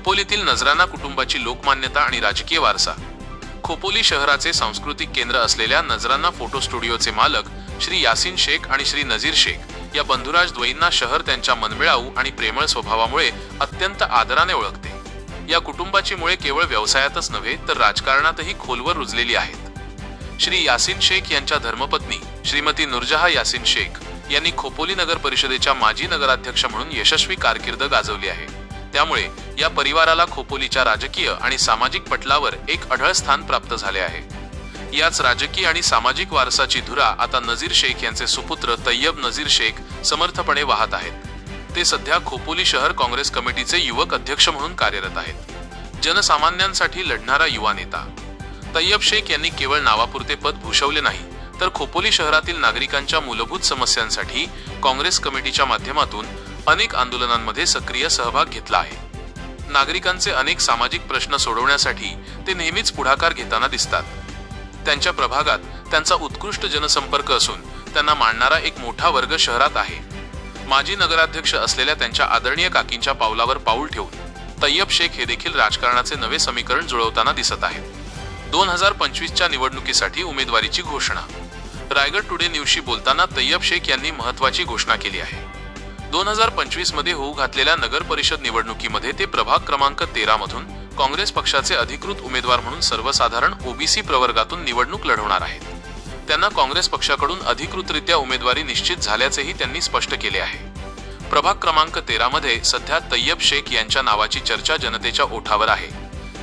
खोपोलीतील नजराना कुटुंबाची लोकमान्यता आणि राजकीय वारसा. खोपोली शहराचे सांस्कृतिक केंद्र असलेल्या नजराना फोटो स्टुडिओचे मालक श्री यासिन शेख आणि श्री नजीर शेख या बंधुराज द्वयींना शहर त्यांच्या मनमिळाऊ आणि प्रेमळ स्वभावामुळे अत्यंत आदराने ओळखते. या कुटुंबाची मुळे केवळ व्यवसायातच नव्हे तर राजकारणातही खोलवर रुजलेली आहेत. श्री यासिन शेख यांच्या धर्मपत्नी श्रीमती नुरजहा यासिन शेख यांनी खोपोली नगर परिषदेच्या माजी नगराध्यक्ष म्हणून यशस्वी कारकीर्द गाजवली आहे. त्यामुळे या परिवाराला खोपोलीच्या राजकीय आणि सामाजिक पटलावर एक अढळ स्थान प्राप्त झाले आहे. याच राजकीय आणि सामाजिक वारसाची धुरा आता नजीर शेख यांचे सुपुत्र तय्यब नजीर शेख समर्थपणे वाहत आहेत. ते सध्या खोपोली शहर काँग्रेस कमिटीचे युवक अध्यक्ष म्हणून कार्यरत आहेत. जनसामान्यांसाठी लढणारा युवा नेता. तय्यब शेख यांनी केवळ नावापुरते पद भूषवले नाही तर खोपोली शहरातील नागरिकांच्या मूलभूत समस्यांसाठी काँग्रेस कमिटीच्या माध्यमातून अनेक आंदोलनांमध्ये सक्रिय सहभाग घेतला आहे. नागरिकांचे अनेक सामाजिक प्रश्न सोडवण्यासाठी ते नेहमीच पुढाकार घेताना दिसतात. त्यांच्या प्रभागात त्यांचा उत्कृष्ट जनसंपर्क असून त्यांना मांडणारा एक मोठा वर्ग शहरात आहे. माजी नगराध्यक्ष असलेल्या त्यांच्या आदरणीय काकींच्या पावलावर पाऊल ठेवून तय्यब शेख हे देखील राजकारणाचे नवे समीकरण जुळवताना दिसत आहेत. दोन हजार पंचवीसच्या निवडणुकीसाठी उमेदवारीची घोषणा. रायगड टुडे न्यूजशी बोलताना तय्यब शेख यांनी महत्वाची घोषणा केली आहे. दोन हजार पंचवीसमध्ये होऊ घातलेल्या नगर परिषद निवडणुकीमध्ये ते प्रभाग क्रमांक तेरा मधून काँग्रेस पक्षाचे अधिकृत उमेदवार म्हणून सर्वसाधारण ओबीसी प्रवर्गातून निवडणूक लढवणार आहेत. त्यांना काँग्रेस पक्षाकडून अधिकृतरित्या उमेदवारी निश्चित झाल्याचेही त्यांनी स्पष्ट केले आहे. प्रभाग क्रमांक तेरामध्ये सध्या तय्यब शेख यांच्या नावाची चर्चा जनतेच्या ओठावर आहे.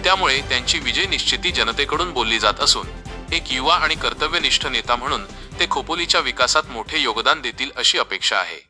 त्यामुळे त्यांची विजय निश्चिती जनतेकडून बोलली जात असून एक युवा आणि कर्तव्यनिष्ठ नेता म्हणून ते खोपोलीच्या विकासात मोठे योगदान देतील अशी अपेक्षा आहे.